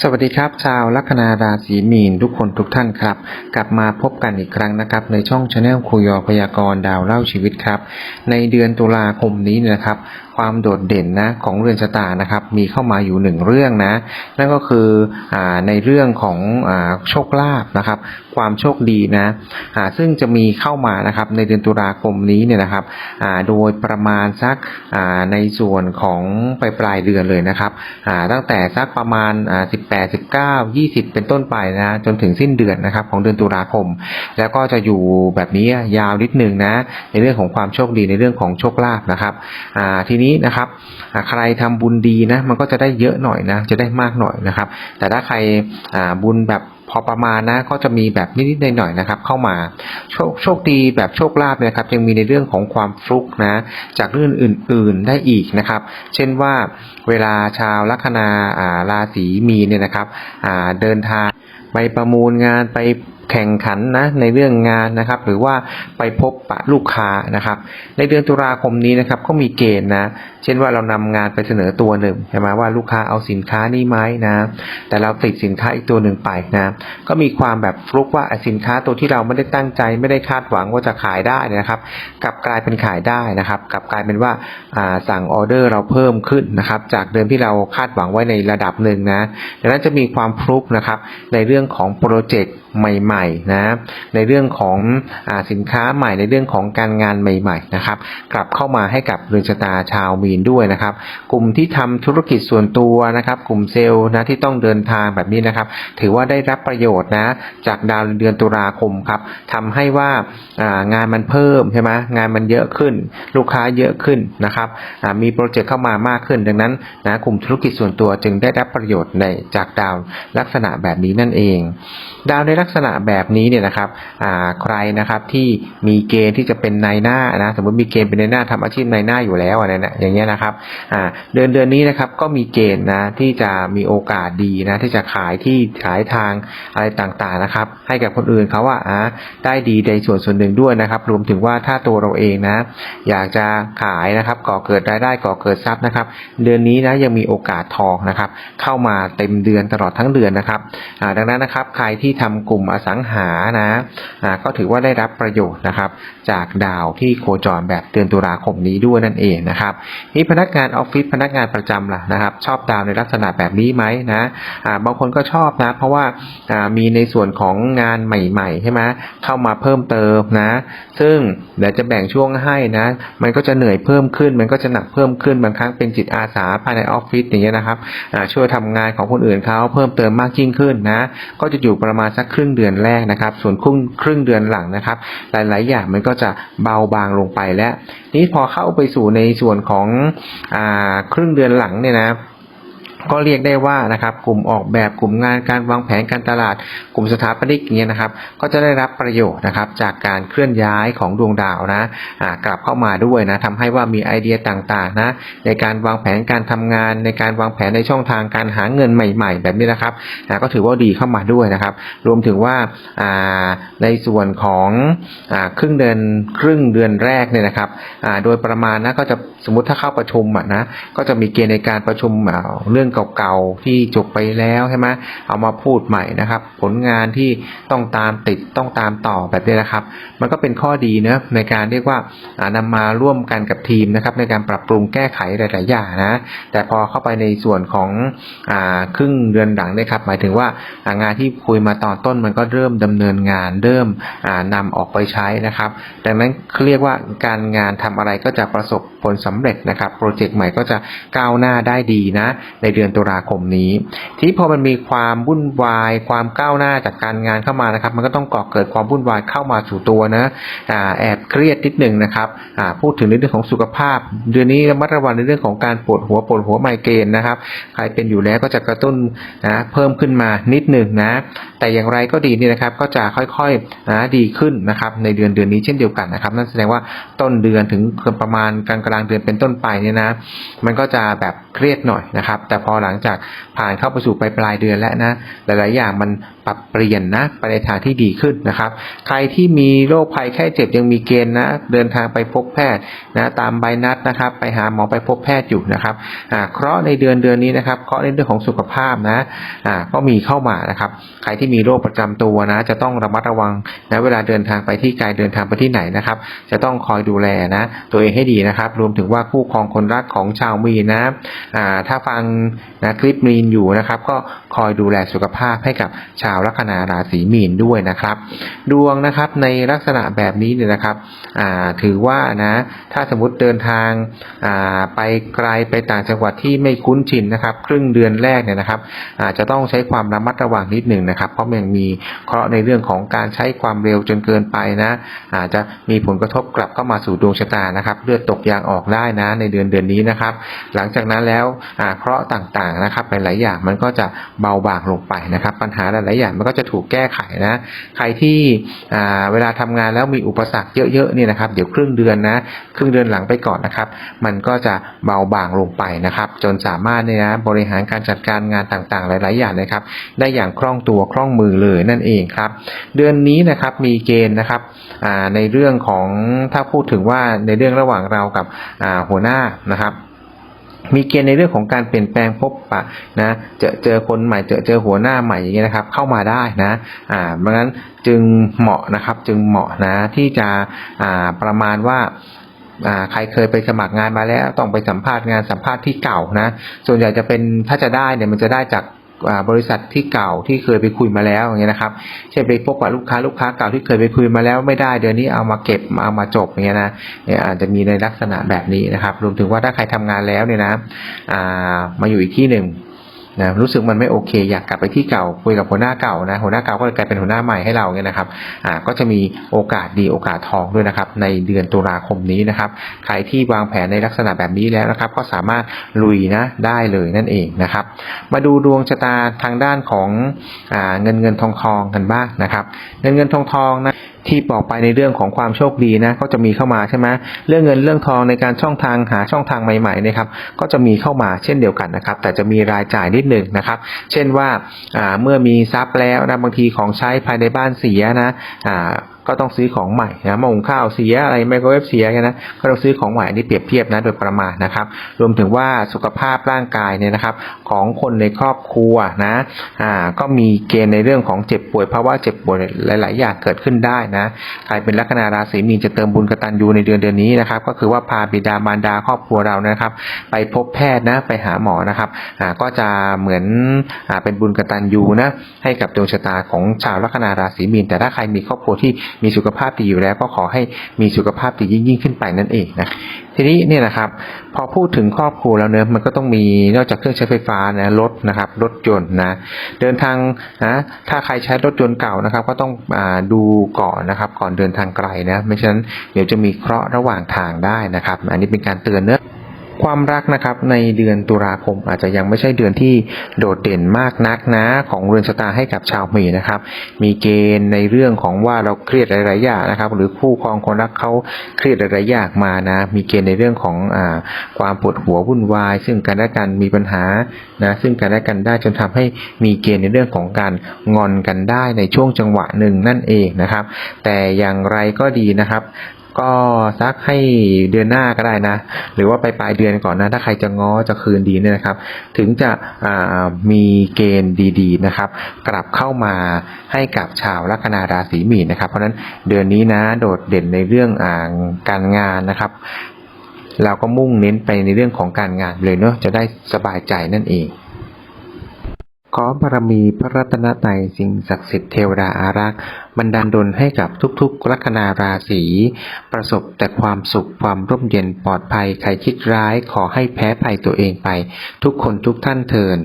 สวัสดีครับ ชาวลัคนาราศีมีนทุกคนทุกท่านครับ กลับมาพบกันอีกครั้งนะครับ ในช่องชาแนลคุยอพยากรณ์ดาวเล่าชีวิตครับ ในเดือนตุลาคมนี้นะครับความโดดเด่นนะของเรือนชะตานะครับมีเข้ามาอยู่หนึ่งเรื่องนะ นั่นก็คืออในเรื่องของอโชคลาภนะครับ ความโชคดีนะซึ่งจะมีเข้ามานะครับในเดือนตุลาคมนี้เนี่ยนะครับโดยประมาณสักในส่วนของปลายปลายเดือนเลยนะครับตั้งแต่สักประมาณอ่า18 19 20 เป็นต้นไปนะจนถึงสิ้นเดือนนะครับของเดือนตุลาคม แล้วก็จะอยู่แบบนี้ยาวนิดนึงนะในเรื่องของความโชคดีในเรื่องของโชคลาภนะครับทีนี้นี้นะครับใครทำบุญดีนะมันก็จะได้เยอะหน่อยนะจะได้มากหน่อยนะครับ แต่ถ้าใครบุญแบบพอประมาณนะก็จะมีแบบนิดๆหน่อยๆนะครับ เข้ามาโชคโชคดีแบบโชคลาภนะครับ ยังมีในเรื่องของความฟลุกนะจากเรื่องอื่น ๆได้อีกนะครับ เช่นว่าเวลาชาวลัคนาราศีมีเนี่ยนะครับเดินทางไปประมูลงานไปแข่งขันนะในเรื่องงานนะครับ หรือว่าไปพบปะลูกค้านะครับ ในเดือนตุลาคมนี้นะครับก็มีเกณฑ์นะ เช่นว่าเรานำงานไปเสนอตัวหนึ่งใช่ไหมว่าลูกค้าเอาสินค้านี้ไหมนะ แต่เราติดสินค้าอีกตัวหนึ่งไปนะ ก็มีความแบบฟลุกว่าสินค้าตัวที่เราไม่ได้ตั้งใจไม่ได้คาดหวังว่าจะขายได้นะครับ กลับกลายเป็นขายได้นะครับ กลับกลายเป็นว่าอ่าสั่งออเดอร์เราเพิ่มขึ้นนะครับ จากเดิมที่เราคาดหวังไว้ในระดับหนึ่งนะดังนั้นจะมีความฟลุกนะครับในเรื่องของโปรเจกต์ ใหม่ๆนะในเรื่องของอสินค้าใหม่ในเรื่องของการงานใหม่ๆนะครับ กลับเข้ามาให้กับเรือนชะตาชาวมีนด้วยนะครับ กลุ่มที่ทำธุรกิจส่วนตัวนะครับ กลุ่มเซลล์นะที่ต้องเดินทางแบบนี้นะครับ ถือว่าได้รับประโยชน์นะจากดาวเดือนตุลาคมครับทำให้ว่างานมันเพิ่มใช่ไหมงานมันเยอะขึ้น ลูกค้าเยอะขึ้นนะครับมีโปรเจกต์เข้ามามากขึ้น ดังนั้นนะกลุ่มธุรกิจส่วนตัวจึงได้รับประโยชน์ในจากดาวลักษณะแบบนี้นั่นเอง ดาวในลัักษณะแบบนี้เนี่ยนะครับใครนะครับที่มีเกณฑ์ที่จะเป็นนายหน้านะสมมติมีเกณฑ์เป็นนายหน้าทำอาชีพนายหน้าอยู่แล้วอะไรนะอย่างเงี้ยนะครับเดือนเดือนนี้นะครับก็มีเกณฑ์นะที่จะมีโอกาสดีนะที่จะขายที่ขายทางอะไรต่างๆนะครับ ให้กับคนอื่นเขาว่าอ่าได้ดีในส่วนส่วนหนึ่งด้วยนะครับ รวมถึงว่าถ้าตัวเราเองนะ อยากจะขายนะครับก่อเกิดรายได้ก่อเกิดทรัพย์นะครับ เดือนนี้นะยังมีโอกาสทองนะครับ เข้ามาเต็มเดือนตลอดทั้งเดือนนะครับดังนั้นนะครับใครที่ทำกลุ่มอสังหานะอ่าก็ถือว่าได้รับประโยชน์นะครับ จากดาวที่โคจรแบบเดือนตุลาคมนี้ด้วยนั่นเองนะครับนี่พนักงานออฟฟิศพนักงานประจำล่ะนะครับ ชอบดาวในลักษณะแบบนี้ไหมนะอ่าบางคนก็ชอบนะ เพราะว่าอ่ามีในส่วนของงานใหม่ๆใช่ไหมเข้ามาเพิ่มเติมนะ ซึ่งเดี๋ยวจะแบ่งช่วงให้นะ มันก็จะเหนื่อยเพิ่มขึ้น มันก็จะหนักเพิ่มขึ้นบางครั้งเป็นจิตอาสาภายในออฟฟิศอย่างเงี้ยนะครับอ่าช่วยทำงานของคนอื่นเขาเพิ่มเติมมากยิ่งขึ้นนะ ก็จะอยู่ประมาณสักครึ่งึ่งเดือนแรกนะครับ ส่วนครึ่งครึ่งเดือนหลังนะครับ หลาย ๆ อย่างมันก็จะเบาบางลงไปแล้ว นี่พอเข้าไปสู่ในส่วนของอ่าครึ่งเดือนหลังเนี่ยนะ ก็เรียกได้ว่านะครับกลุ่มออกแบบกลุ่มงานการวางแผนการตลาด กลุ่มสถาปนิกเงี้ยนะครับ ก็จะได้รับประโยชน์นะครับจากการเคลื่อนย้ายของดวงดาวนะอ่ากลับเข้ามาด้วยนะทำให้ว่ามีไอเดียต่างๆนะในการวางแผนการทำงาน ในการวางแผนในช่องทางการหาเงินใหม่ ๆ แบบนี้นะครับอ่าก็ถือว่าดีเข้ามาด้วยนะครับ รวมถึงว่าอ่าในส่วนของอ่าครึ่งเดือนครึ่งเดือนแรกเนี่ยนะครับอ่าโดยประมาณนะก็จะสมมติถ้าเข้าประชุมอะนะก็จะมีเกณฑ์ในการประชุมเรื่องเก่าๆที่จบไปแล้วใช่ไหมเอามาพูดใหม่นะครับ ผลงานที่ต้องตามติดต้องตามต่อแบบนี้นะครับ มันก็เป็นข้อดีเนะในการเรียกว่าอ่านำมาร่วมกันกับทีมนะครับในการปรับปรุงแก้ไขหลายๆอย่างนะแต่พอเข้าไปในส่วนของอครึ่งเดือนหลังนี่ยครับ หมายถึงว่างานที่คุยมาตอนต้นมันก็เริ่มดำเนินงานเริ่มอ่านำออกไปใช้นะครับ ดังนั้นเขาเรียกว่าการงานทำอะไรก็จะประสบผลสำเร็จนะครับโปรเจกต์ใหม่ก็จะก้าวหน้าได้ดีนะในเดือนือนตุลาคมนี้ ที่พอมันมีความวุ่นวาย ความก้าวหน้าจากการงานเข้ามานะครับ มันก็ต้องก่อเกิดความวุ่นวายเข้ามาสู่ตัวนะอ่าแอบเครียดนิดหนึ่งนะครับพูดถึงในเรื่องของสุขภาพ เดือนนี้ระมัดระวังในเรื่องของการปวดหัวปวดหัวไมเกรนนะครับ ใครเป็นอยู่แล้วก็จะกระตุ้นนะเพิ่มขึ้นมานิดหนึ่งนะ แต่อย่างไรก็ดีนี่นะครับก็จะค่อยๆนะดีขึ้นนะครับในเดือนเดือนนี้เช่นเดียวกันนะครับ นั่นแสดงว่าต้นเดือนถึงประมาณกลางกลางเดือนเป็นต้นไปเนี่ยนะ มันก็จะแบบเครียดหน่อยนะครับ แต่พออหลังจากผ่านเข้าไปสู่ปลายปลายเดือนแล้วนะหลายๆ อย่างมันปรับเปลี่ยนนะไปในทางที่ดีขึ้นนะครับ ใครที่มีโรคภัยแค่เจ็บยังมีเกณฑ์นะเดินทางไปพบแพทย์นะตามใบนัดนะครับ ไปหาหมอไปพบแพทย์อยู่นะครับอ่าเคราะห์ในเดือนเดือนนี้นะครับเคราะห์ในเรื่องของสุขภาพนะอ่าก็มีเข้ามานะครับ ใครที่มีโรคประจำตัวนะ จะต้องระมัดระวังนะเวลาเดินทางไปที่ไกลเดินทางไปที่ไหนนะครับ จะต้องคอยดูแลนะ ตัวเองให้ดีนะครับ รวมถึงว่าคู่ครองคนรักของชาวมีนะอ่าถ้าฟังนะคลิปมีนอยู่นะครับ ก็คอยดูแลสุขภาพให้กับชาวลัคนาราศีมีนด้วยนะครับ ดวงนะครับในลักษณะแบบนี้เนี่ยนะครับถือว่านะถ้าสมมติเดินทางไปไกลไปต่างจังหวัดที่ไม่คุ้นชินนะครับ ครึ่งเดือนแรกเนี่ยนะครับอาจจะต้องใช้ความระมัดระวังนิดหนึ่งนะครับ เพราะมันยังมีเคราะห์ในเรื่องของการใช้ความเร็วจนเกินไปนะ อาจจะมีผลกระทบกลับเข้ามาสู่ดวงชะตานะครับเลือดตกยางออกได้นะในเดือนเดือนนี้นะครับ หลังจากนั้นแล้วเคราะห์ต่างๆนะครับหลายๆอย่างมันก็จะเบาบางลงไปนะครับ ปัญหาหลายๆอย่างมันก็จะถูกแก้ไขนะใครที่เวลาทำงานแล้วมีอุปสรรคเยอะๆเนี่ยนะครับ เดี๋ยวครึ่งเดือนนะครึ่งเดือนหลังไปก่อนนะครับ มันก็จะเบาบางลงไปนะครับ จนสามารถเนี่ยนะบริหารการจัดการงานต่างๆ หลาย ๆ อย่างนะครับ ได้อย่างคล่องตัวคล่องมือเลยนั่นเองครับ เดือนนี้นะครับมีเกณฑ์นะครับในเรื่องของถ้าพูดถึงว่าในเรื่องระหว่างเรากับหัวหน้านะครับ มีเกณฑ์ในเรื่องของการเปลี่ยนแปลงพบปะนะเจอเจอคนใหม่เจอเจอหัวหน้าใหม่อย่างเงี้ยนะครับ เข้ามาได้นะอ่าเพราะงั้นจึงเหมาะนะครับจึงเหมาะนะที่จะอ่าประมาณว่าอ่าใครเคยไปสมัครงานมาแล้วต้องไปสัมภาษณ์งานสัมภาษณ์ที่เก่านะ ส่วนใหญ่จะเป็นถ้าจะได้เนี่ยมันจะได้จาก บริษัทที่เก่าที่เคยไปคุยมาแล้วอย่างเงี้ยนะครับ เช่นไปพบกับลูกค้าลูกค้าเก่าที่เคยไปคุยมาแล้วไม่ได้เดือนนี้เอามาเก็บเอามาจบอย่างเงี้ยนะเนี่ยอาจจะมีในลักษณะแบบนี้นะครับ รวมถึงว่าถ้าใครทำงานแล้วเนี่ยนะอ่ามาอยู่อีกที่หนึ่ง นะรู้สึกมันไม่โอเค อยากกลับไปที่เก่าคุยกับหัวหน้าเก่านะหัวหน้าเก่าก็เลยกลายเป็นหัวหน้าใหม่ให้เราเนี่ยนะครับอ่าก็จะมีโอกาสดีโอกาสทองด้วยนะครับ ในเดือนตุลาคมนี้นะครับใครที่วางแผนในลักษณะแบบนี้แล้วนะครับ ก็สามารถลุยนะได้เลยนั่นเองนะครับ มาดูดวงชะตาทางด้านของอ่าเงินเงินทองทองกันบ้างนะครับ เงินเงินทองทองนะ ที่บอกไปในเรื่องของความโชคดีนะก็จะมีเข้ามาใช่ไหมเรื่องเงินเรื่องทองในการช่องทางหาช่องทางใหม่ๆนะครับก็จะมีเข้ามาเช่นเดียวกันนะครับ แต่จะมีรายจ่ายนิดหนึ่งนะครับ เช่นว่าเมื่อมีทรัพย์แล้วนะบางทีของใช้ภายในบ้านเสียนะอ่า ก็ต้องซื้อของใหม่นะหม้อหุงข้าวเสียอะไรไมโครเวฟเสียนะก็ต้องซื้อของใหม่นนี้เปรียบเทียบนะโดยประมาณนะครับ รวมถึงว่าสุขภาพร่างกายเนี่ยนะครับ ของคนในครอบครัวนะอ่าก็มีเกณฑ์ในเรื่องของเจ็บป่วยภาวะเจ็บป่วยหลาย ๆ อย่างเกิดขึ้นได้นะใครเป็นลัคนาราศีมีนจะเติมบุญกตัญญูในเดือนเดือนนี้นะครับ ก็คือว่าพาบิดามารดาครอบครัวเรานะครับ ไปพบแพทย์นะไปหาหมอนะครับอ่าก็จะเหมือนอ่าเป็นบุญกตัญญูนะให้กับดวงชะตาของชาวลัคนาราศีมีนแต่ถ้าใครมีครอบครัวที่มีสุขภาพดีอยู่แล้วก็ขอให้มีสุขภาพดียิ่งยิ่งขึ้นไปนั่นเองนะทีนี้เนี่ยนะครับพอพูดถึงครอบครัวแล้วเนอมันก็ต้องมีนอกจากเครื่องใช้ไฟฟ้านะรถนะครับรถยนต์นะเดินทางนะถ้าใครใช้รถยนต์เก่านะครับ ก็ต้องอดูก่อนนะครับ ก่อนเดินทางไกลนะไม่ฉะนั้นเดี๋ยวจะมีเคราะห์ระหว่างทางได้นะครับ อันนี้เป็นการเตือนเนื้อ ความรักนะครับในเดือนตุลาคมอาจจะยังไม่ใช่เดือนที่โดดเด่นมากนักนะ ของเรือนชะตาให้กับชาวมีนะครับ มีเกณฑ์ในเรื่องของว่าเราเครียดหลายๆอย่างนะครับ หรือคู่ครองคนรักเขาเครียดหลายๆอย่างมานะ มีเกณฑ์ในเรื่องของอความปวดหัววุ่นวาย ซึ่งกันและกันมีปัญหานะซึ่งกันและกันได้จนทำให้มีเกณฑ์ในเรื่องของการงอนกันได้ในช่วงจังหวะหนึ่งนั่นเองนะครับ แต่อย่างไรก็ดีนะครับ ก็ซักให้เดือนหน้าก็ได้นะ หรือว่าไปปลายเดือนก่อนนะ ถ้าใครจะง้อจะคืนดีเนี่ยนะครับ ถึงจะมีเกณฑ์ดีๆนะครับ กลับเข้ามาให้กับชาวลัคนาราศีมีนนะครับ เพราะนั้นเดือนนี้นะโดดเด่นในเรื่องอาการงานนะครับเราก็มุ่งเน้นไปในเรื่องของการงานเลยเนาะจะได้สบายใจนั่นเอง ขอบารมีพระรัตนตรัยสิ่งศักดิ์สิทธิ์เทวดาอารักษ์บันดาลดลให้กับทุกๆลัคนาราศี ประสบแต่ความสุขความร่มเย็นปลอดภัยใครคิดร้ายขอให้แพ้ภัยตัวเองไป ทุกคนทุกท่านเทิน